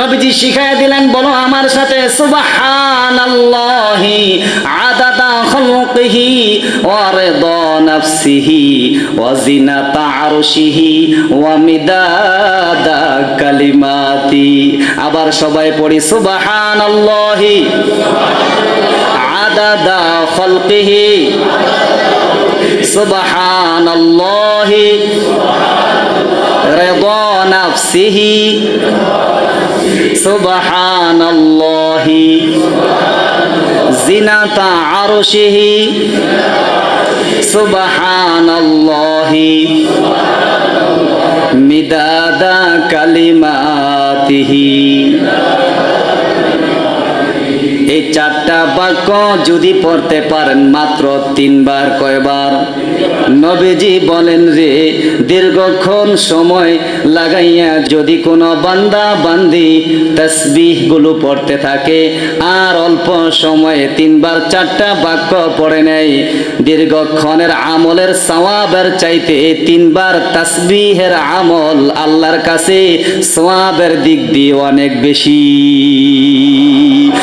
নবীজি শিখাইয়া দিলেন, বলো আমার সাথে, সুবহানাল্লাহি, আদাদা খালকিহি ওয়া রিদা নাফসিহি, ওয়া জিনাতা আরশিহি, ওয়া মিদাদা কালিমাতি। আবার সবাই পড়ি, সুবহানাল্লাহি, আদাদা খালকিহি, সুবহানাল্লাহি رضا نفسه سبحان الله زنة عرشه سبحان الله مداد كلماته এই চারটা বাক্য যদি পড়তে পারেন মাত্র তিনবার, কয়বার? নবীজি বলেন যে, দীর্ঘক্ষণ সময় লাগাইয়া যদি কোনো বান্দা, বান্দি তসবিহগুলো পড়তে থাকে আর অল্প সময়ে তিনবার চারটা বাক্য পড়ে নেয়, দীর্ঘক্ষণের আমলের সওয়াবের চাইতে তিনবার তসবিহের আমল আল্লাহর কাছে সওয়াবের দিক দিয়ে অনেক বেশি।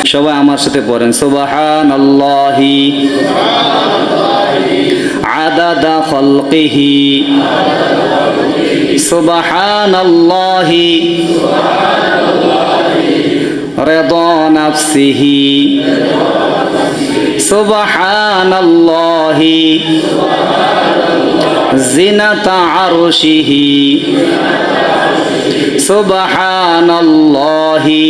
সবাই আমার সাথে পড়েন সুবাহান আল্লাহি আদাদা খলকিহি। সুবাহান আল্লাহি রেদা নাফসিহি। সুবাহান আল্লাহি জিনাতা আরশিহি। সুবাহান আল্লাহি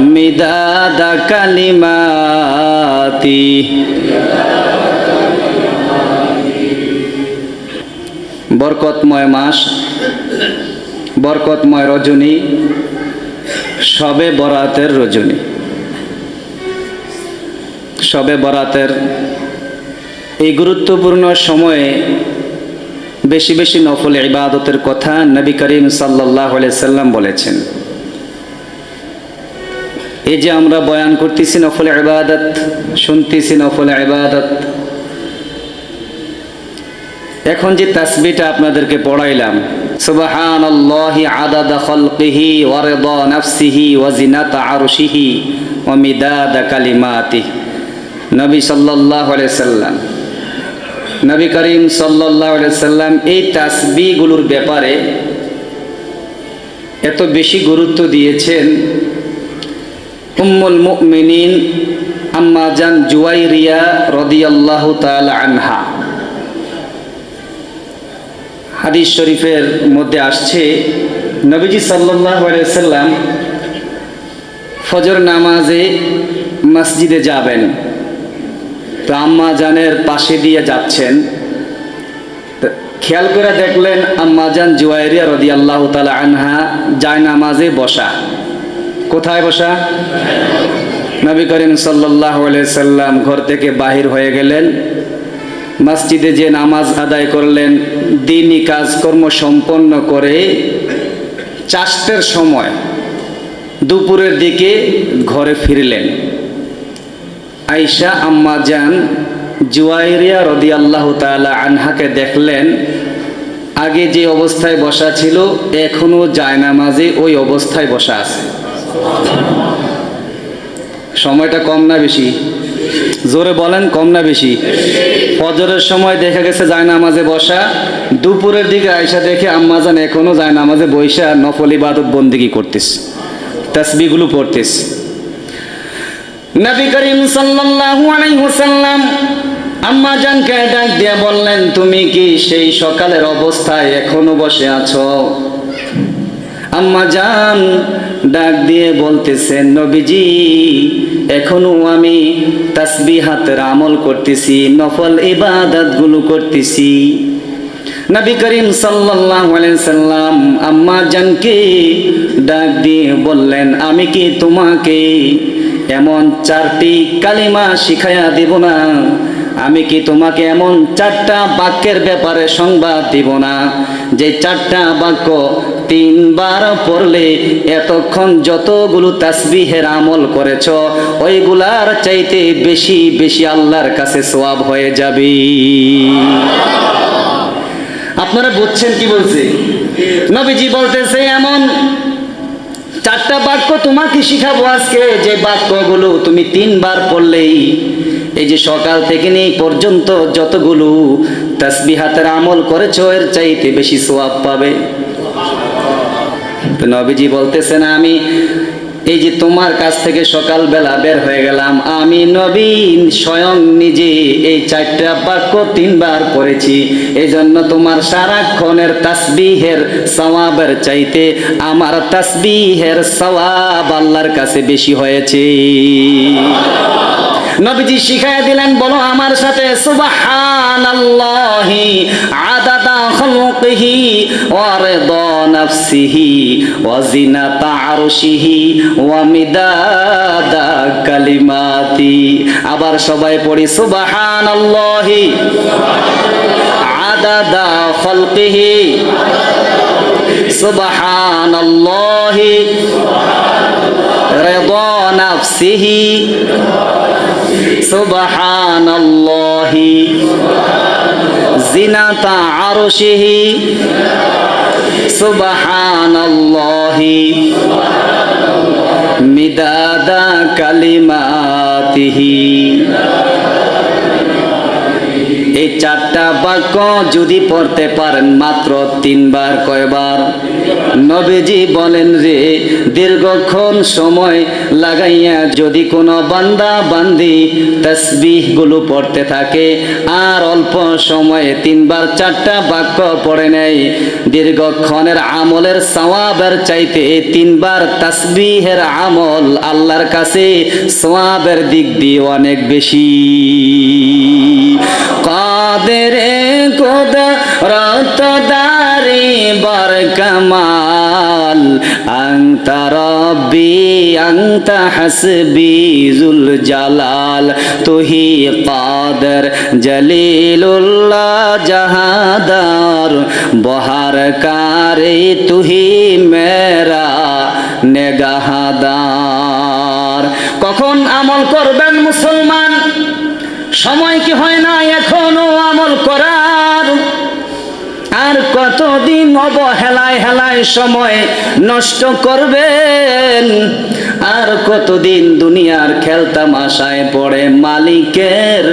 মিদাদ কালিমাতি। বরকতময় মাস, বরকতময় রজনী, সবে বরাতের রজনী। সবে বরাতের এই গুরুত্বপূর্ণ সময়ে বেশি বেশি নফল ইবাদতের কথা নবী করিম সাল্লাহ সাল্লাম বলেছেন। এই যে আমরা বয়ান করতেছি নফল ইবাদত, শুনতেছি নফল ইবাদত। এখন যে তাসবিটা আপনাদেরকে পড়াইলাম সুবহান আল্লাহি আদাদা খলকিহি ওয়া রিদা নাফসিহি ওয়া জিনাতা আরশিহি ওয়া মিদাদা কালিমাতি নবী সাল্লাল্লাহু আলাইহি সাল্লাম, নবী করিম সাল্লাল্লাহু আলাইহি সাল্লাম এই তাসবিহগুলোর ব্যাপারে এত বেশি গুরুত্ব দিয়েছেন উম্মুল মুমিনিন আম্মা জান জুয়াইরিয়া রদিয়াল্লাহু তাআলা আনহা। হাদিস শরীফের মধ্যে আসছে, নবীজি সাল্লাল্লাহু আলাইহি সাল্লাম ফজর নামাজে মসজিদে যাবেন। তো আম্মা জানের পাশে দিয়ে যাচ্ছেন। খেয়াল করে দেখলেন আম্মা জান জুয়াইরিয়া রদিয়াল্লাহু তাআলা আনহা যায় নামাজে বসা। কোথায় বসা? নবী করিম সাল্লাহ সাল্লাম ঘর থেকে বাহির হয়ে গেলেন। মসজিদে যে নামাজ আদায় করলেন, দিনই কাজকর্ম সম্পন্ন করে চাষতের সময় দুপুরের দিকে ঘরে ফিরলেন। আইসা আম্মা যান জুয়াইরিয়া রদি আল্লাহ তালা আনহাকে দেখলেন, আগে যে অবস্থায় বসা ছিল এখনও জায়নামাজে ওই অবস্থায় বসা আছে। সময়টা কম না বেশি? জোরে বলেন, কম না বেশি? ফজরের সময় দেখা গেছে যায় নামাজে বসা, দুপুরের দিকে আয়সা দেখে আম্মাজান এখনও যায় নামাজে বৈশা নফল ইবাদত বন্দিগি করতেস তসবিগুলো পড়তেস নবী করিম সাল্লাল্লাহু আলাইহি ওয়াসাল্লাম আম্মা জানকে ডাক দিয়ে বললেন, তুমি কি সেই সকালের অবস্থায় এখনও বসে আছো? আম্মা জান ডাক দিয়ে বলতেছেন নবীজি, এখনও আমি তাসবিহাতের আমল করতেছি, নফল ইবাদতগুলো করতেছি। নবী করিম সাল্লাল্লাহু আলাইহি সাল্লাম আম্মা জানকে ডাক দিয়ে বললেন, আমি কি তোমাকে এমন চারটি কালিমা শিখাইয়া দেব না? আমি কি তোমাকে এমন চারটা বাক্যের ব্যাপারে সংবাদ দিব না? যে চারটা বাক্য তিনবার পড়লে এতক্ষণ যতগুলো তাসবিহের আমল করেছ, ওইগুলার চাইতে বেশি বেশি আল্লাহর কাছে সোয়াব হয়ে যাবে। আপনারা বুঝছেন কি বলছে? নবীজি বলতেছে, এমন চারটা বাক্য তোমাকে শিখাবো আজকে। যে বাক্যগুলো তুমি তিনবার পড়লেই, এই যে সকাল থেকে নেই পর্যন্ত যতগুলো তাসবিহাতের আমল করেছ, এর চাইতে বেশি সোয়াব পাবে। নবীজি বলতেছেন, আমি এই যে তোমার কাছ থেকে সকালবেলা বের হয়ে গেলাম, আমি নবীন স্বয়ং নিজে এই চারটা বাক্য তিনবার পড়েছি। এই জন্য তোমার সারাক্ষণের তাসবিহের সওয়াবের চাইতে আমার তাসবিহের সওয়াব আল্লাহর কাছে বেশি হয়েছে। নবীজি শিখাই দিলেন, বলো আমার সাথে, সুবহানাল্লাহি আদাদা খালকিহি ওয়া নাফসিহি ওয়া জিনাতা আরশিহি ওয়া মিদাদা কালিমাতি আবার সবাই পড়ি, সুবহানাল্লাহি আদাদা খালকিহি সুবহানাল্লাহি রিদা নাফসিহি সুবহানাল্লাহি জিনাতা আরশিহি সুবহানাল্লাহি। মিদাদা কালিমাতিহি। এই চারটা বাক্য যদি পড়তে পারেন মাত্র তিনবার, কয়বার? নবীজি বলেন রে দীর্ঘক্ষণ সময় লাগাইয়া যদি কোনো বান্দা, বান্দি তসবিহগুলো পড়তে থাকে আর অল্প সময়ে তিনবার, চারটা বাক্য পড়ে নেয়, দীর্ঘক্ষণের আমলের সওয়াবের চাইতে তিনবার তসবিহের আমল আল্লাহর কাছে সওয়াবের দিক দিয়ে অনেক বেশি। কাদেরে কুদরত দারি বর কামাল আংত রব্বি আংত হাসবি, জুল জালাল। তুহি কাদর, জলিলুল্লাহ জাহাদার। বহার কারে, তুহি মেরা নেগাহাদার। কখন আমল করবেন মুসলমান? সময় কি হয় না এখনও আমল করার? আর কতদিন অবহেলায় হেলায় সময় নষ্ট করবেন? আর কতদিন দুনিয়ার খেলতামাশায় পড়ে মালিকের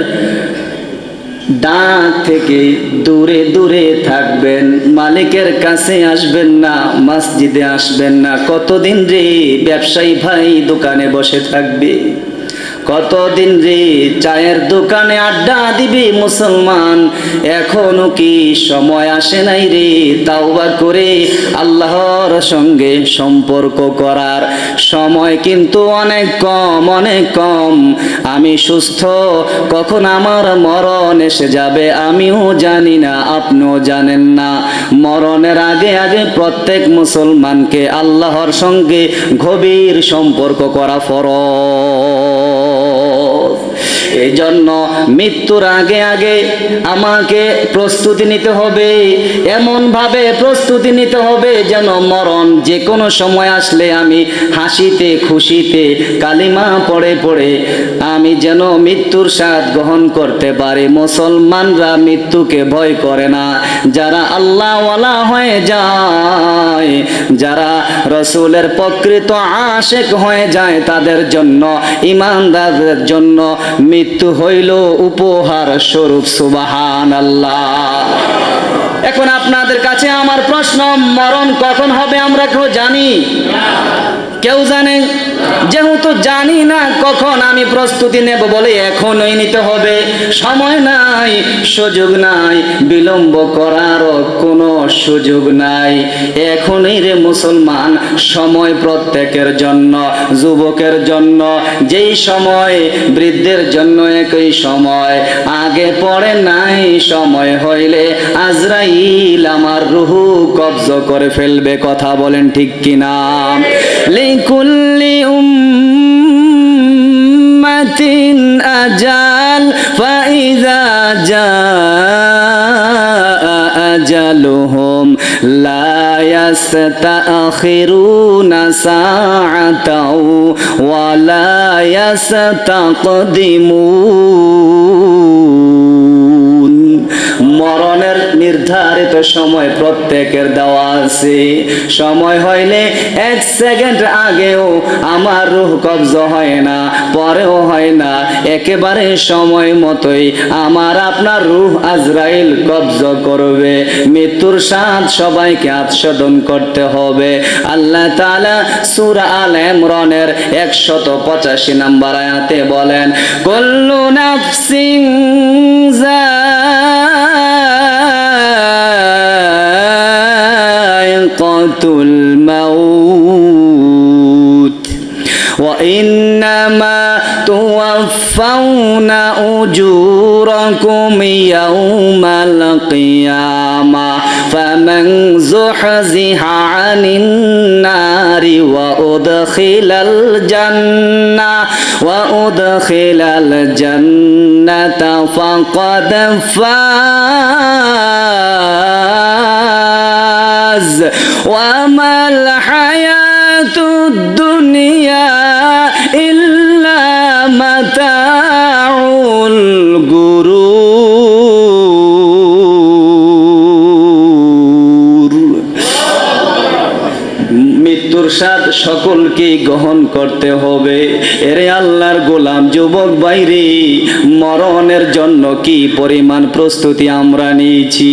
ডাক থেকে দূরে দূরে থাকবেন, মালিকের কাছে আসবেন না, মসজিদে আসবেন না। কতদিন রে ব্যবসায়ী ভাই দোকানে বসে থাকবে? কতদিন রে চায়ের দোকানে আড্ডা দিবি মুসলমান? এখনও কি সময় আসে নাই রে তাওবা করে আল্লাহর সঙ্গে সম্পর্ক করার? সময় কিন্তু অনেক কম অনেক কম। আমি সুস্থ, কখন আমার মরণ এসে যাবে আমিও জানি না, আপনিও জানেন না। মরণের আগে আগে প্রত্যেক মুসলমানকে আল্লাহর সঙ্গে গভীর সম্পর্ক করা ফরজ। এই জন্য মৃত্যুর আগে আগে আমাকে প্রস্তুতি নিতে হবে। এমন ভাবে প্রস্তুতি নিতে হবে যেন মরণ যে কোনো সময় আসলে আমি হাসিতে, খুশিতে কালিমা পড়ে পড়ে আমি যেন মৃত্যুর স্বাদ গ্রহণ করতে পারি। মুসলমানরা মৃত্যুকে ভয় করে না। যারা আল্লাহওয়ালা হয়ে যায়, যারা রসুলের প্রকৃত আশেক হয়ে যায়, তাদের জন্য, ইমানদারদের জন্য মৃত্যু হইল উপহার স্বরূপ সুবাহান আল্লাহ এখন আপনাদের কাছে আমার প্রশ্ন, মরণ কখন হবে আমরা কেউ জানি? কেউ জানে? যেহেতু জানি না কখন আমি প্রস্তুতি নেব বলে এখনই নিতে হবে। সময় নাই, সুযোগ নাই, বিলম্ব করারও কোনো সুযোগ নাই। এখনই রে মুসলমান, সময় প্রত্যেকের জন্য, যুবকের জন্য, যেই সময়, বৃদ্ধের জন্য একই সময়। আগে পড়ে নাই, সময় হইলে আজরাইল আমার রুহু কবজ করে ফেলবে, কথা বলেন ঠিক কিনা? লিকুল্লি أمة أجل فإذا جاء أجلهم لا يستأخرون ساعة ولا يستقدمون. মরণের নির্ধারিত সময় প্রত্যেকের দেওয়া আছে। সময় হইলে এক সেকেন্ড আগেও আমার রুহ কবজ হয় না। পরেও হয় না। একেবারে সময় মতোই আমার আপনার রুহ আজরাইল কবজ করবে। মৃত্যুর স্বাদ সবাইকে আচ্ছাদন করতে হবে। আল্লাহ তাআলা সূরা আল ইমরানের 185 নাম্বার আয়াতে বলেন, কুল্লু নাফসিন যায়িকাতুল توفون أجوركم يوم القيامة فمن زحزح عن النار وأدخل الجنة وأدخل الجنة فقد فاز وما মৃত্যুর স্বাদ সকলকেই গ্রহণ করতে হবে। এরে আল্লাহর গোলাম যুবক বাইরে মরণের জন্য কি পরিমাণ প্রস্তুতি আমরা নিয়েছি?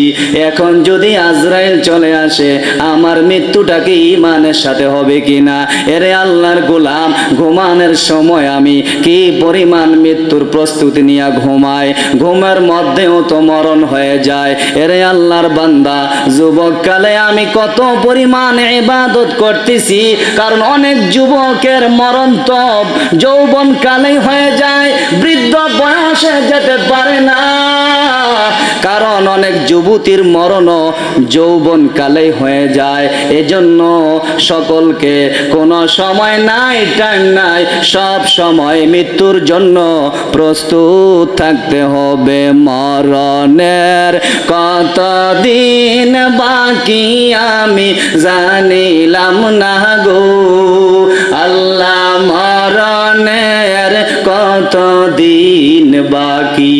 এখন যদি আজরাইল চলে আসে, আমার মৃত্যুটাকে ইমানের সাথে হবে কিনা? এরে আল্লাহর গোলাম, ঘুমানোর সময় আমি কি পরিমাণ মৃত্যুর প্রস্তুতি নিয়ে ঘুমাই? ঘুমের মধ্যেও তো মরণ হয়ে যায়। এরে আল্লাহর বান্দা, যুবককালে আমি কত পরিমাণ ইবাদত করতেছি অনেক যুবকের মরণ তো যৌবন কালেই হয়ে যায় বৃদ্ধ বয়সে যেতে পারে না। কারণ অনেক যুবতীর মরণও যৌবন কালেই হয়ে যায়। এজন্য সকলকে কোনো সময় নাই, টাইম নাই, সব সময় মৃত্যুর জন্য প্রস্তুত থাকতে হবে। মরণের কতদিন বাকি আমি জানিলাম না গো। আল্লাহ, মরণের কতদিন বাকি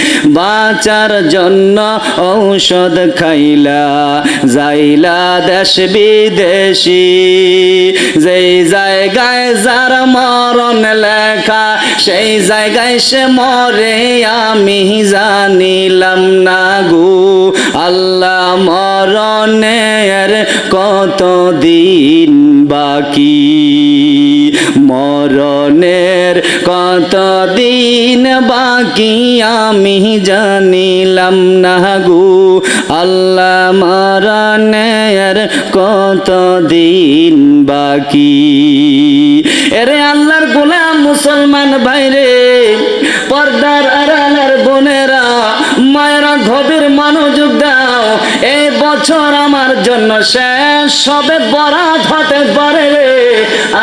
বাঁচার জন্য ঔষধ খাইলা, যাইলা দেশ বিদেশি। যেই জায়গায় যার মরণ লেখা, সেই জায়গায় সে মরে আমি জানিলাম না গু। আল্লাহ মরণের কতদিন বাকি? মরণের কতদিন বাকি আমি জানিলাম না গো। আল্লাহ মরণের কতদিন বাকি? এরে আল্লাহর গোলাম মুসলমান বাইরে পর্দার আড়ালের বোনেরা, মায়েরা গভীর মনোযোগ দাও। এই বছর আমার জন্য শেষ সবে বরাত হতে পারে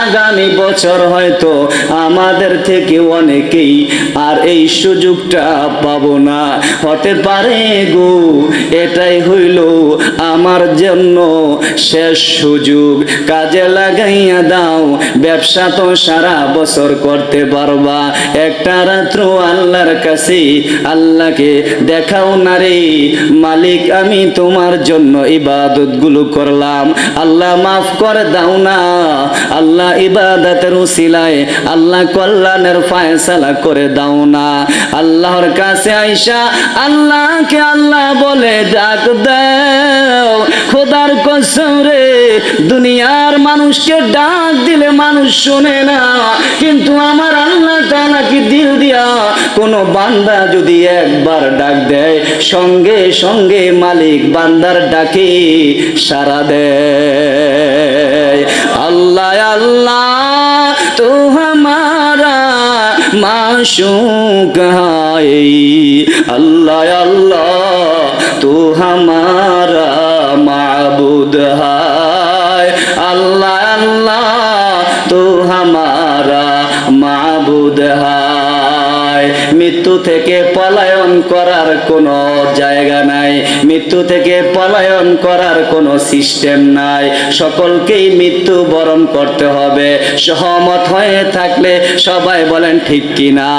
আগামী বছর হয়তো আমাদের থেকে অনেকেই আর এই সুযোগটা পাবো না। হতে পারে গো, এটাই হইল আমার জন্য শেষ সুযোগ। কাজে লাগাইয়া দাও, ব্যবসা তো সারা বছর করতে পারবা। একটা রাত্র আল্লাহর কাছে আল্লাহকে দেখাও না রে মালিক, আমি তোমার জন্য ইবাদতগুলো করলাম। আল্লাহ মাফ করে দাও না। আল্লাহ ইবাদতের উসিলায় আল্লাহ কল্যাণের ফায়সালা করে দাও না। আল্লাহর কাছে আইসা আল্লাহকে আল্লাহ বলে ডাক দাও। খোদার কসম দুনিয়ার মানুষকে ডাক দিলে মানুষ শোনে না। কিন্তু আমার আল্লাহ তাআলা কি দিল দিয়া কোনো বান্দা যদি একবার ডাক দেয়, সঙ্গে সঙ্গে মালিক বান্দার ডাকে সারা দেয়। আল্লাহ আল্লাহ, তো হামারা মাসুক আল্লাহ আল্লাহ, তো হামারা মাবুদ হায়। আল্লাহ আল্লাহ, তো হামারা মাবুদ হায়। মৃত্যু থেকে পলায়ন করার কোনো জায়গা নাই। মৃত্যু থেকে পলায়ন করার কোনো সিস্টেম নাই। সকলকেই মৃত্যু বরণ করতে হবে। সহমত হয়ে থাকলে সবাই বলেন, ঠিক কিনা?